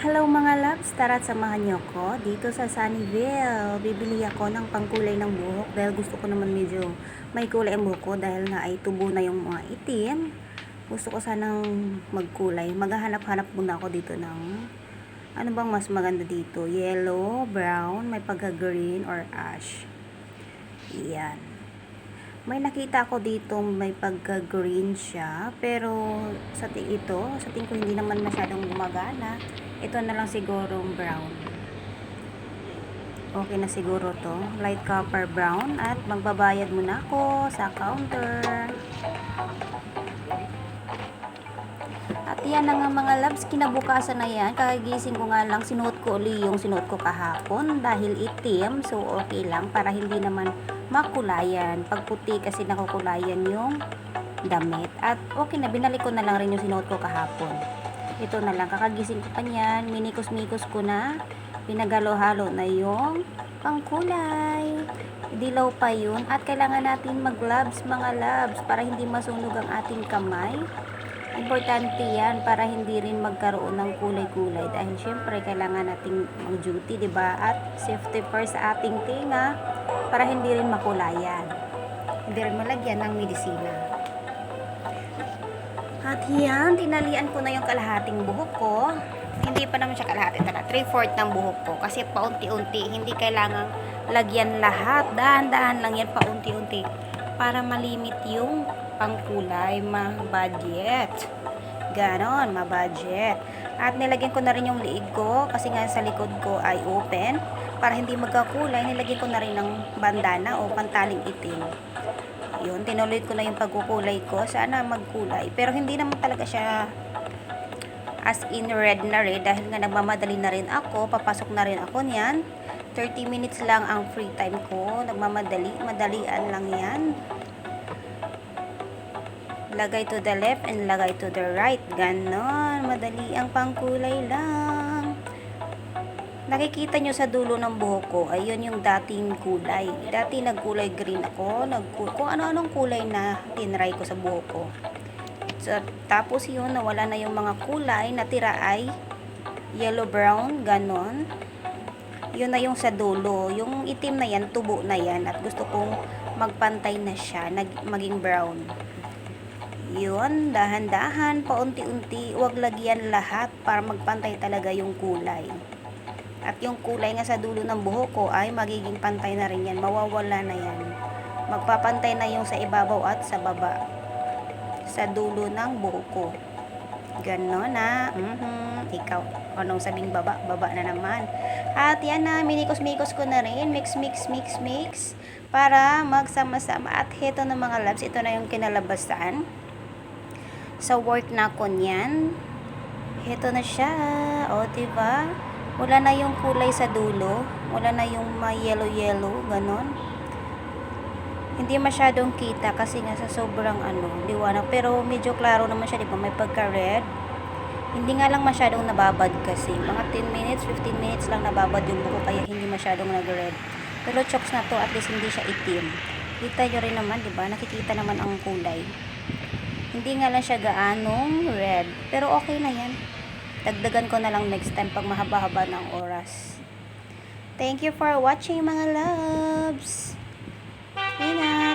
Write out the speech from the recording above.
Hello mga loves, tara samahan niyo ko dito sa Sunnyvale. Bibili ako ng pangkulay ng buhok dahil gusto ko naman medyo may kulay ang buhok ko dahil nga ay tubo na yung mga itim. Gusto ko sanang magkulay. Maghahanap-hanap muna ako dito ng ano bang mas maganda dito? Yellow, brown, may pagka-green or ash. Yan. May nakita ko dito may pagka-green siya, pero sa ito, sa tingin ko hindi naman masyadong gumagana. Ito na lang sigurong brown. Okay na siguro to. Light copper brown at magbabayad muna ako sa counter. At yan na nga mga loves, kinabukasan na yan. Kakagising ko nga lang, sinuot ko uli yung sinuot ko kahapon dahil itim. So okay lang para hindi naman makulayan. Pag puti kasi nakukulayan yung damit. At okay na, binalik ko na lang rin yung sinuot ko kahapon. Ito na lang, kakagising ko pa niyan. Minikos-mikos ko na. Pinagalo-halo na yung pangkulay. Dilaw pa yun. At kailangan natin mag-gloves, mga gloves, para hindi masunog ang ating kamay. Importante yan para hindi rin magkaroon ng kulay-kulay dahil syempre kailangan nating mag-duty, 'di ba? At safety first sa ating tinga para hindi rin makulayan. Hindi rin malagyan ng medisina. At yan, tinalian ko na yung kalahating buhok ko. Hindi pa naman siya kalahati talaga. 3-4 ng buhok ko. Kasi paunti-unti, hindi kailangang lagyan lahat. Dahan-dahan lang yan paunti-unti. Para malimit yung pangkulay, ma-budget. Ganon, ma-budget. At nilagyan ko na rin yung liig ko kasi nga sa likod ko ay open. Para hindi magkakulay, nilagyan ko na rin ng bandana o pantaling itim. Yun, tinuloy ko na yung pagkukulay ko. Sana magkulay. Pero hindi naman talaga siya as in red na red dahil nga nagmamadali na rin ako. Papasok na rin ako niyan. 30 minutes lang ang free time ko. Nagmamadali. Madalian lang yan. Lagay to the left and lagay to the right. Ganon. Madali ang pangkulay lang. Nakikita nyo sa dulo ng buhok ko, ayun yung dating kulay. Dati nagkulay green ako, nagku kung ano-anong kulay na tinry ko sa buhok ko. So, tapos yun, nawala na yung mga kulay, natira ay yellow brown, ganon. Yun na yung sa dulo. Yung itim na yan, tubo na yan. At gusto kong magpantay na siya, nag, maging brown. Yun, dahan-dahan, paunti-unti, huwag lagyan lahat para magpantay talaga yung kulay. At yung kulay nga sa dulo ng buhok ko ay magiging pantay na rin yan. Mawawala na yan. Magpapantay na yung sa ibabaw at sa baba. Sa dulo ng buhok ko. Ganon na. Mhm. Ikaw. Anong sabing baba? Baba na naman. At yan na. Minikos-mikos ko na rin. Mix, mix, mix, mix. Para magsama-sama. At heto na mga labs. Ito na yung kinalabasan. Sa work na ko niyan. Heto na siya. O, diba? Wala na yung kulay sa dulo, wala na yung may yellow-yellow, ganon. Hindi masyadong kita kasi nga sa sobrang ano, liwanag. Pero medyo klaro naman siya, di ba? May pagka-red. Hindi nga lang masyadong nababad kasi. Mga 10 minutes, 15 minutes lang nababad yung buko kaya hindi masyadong nag-red. Pero chokes na to, at least hindi siya itim. Kita nyo rin naman, di ba? Nakikita naman ang kulay. Hindi nga lang siya gaanong red. Pero okay na yan dagdagan ko na lang next time pag mahaba-haba ng oras. Thank you for watching mga loves. Ingat!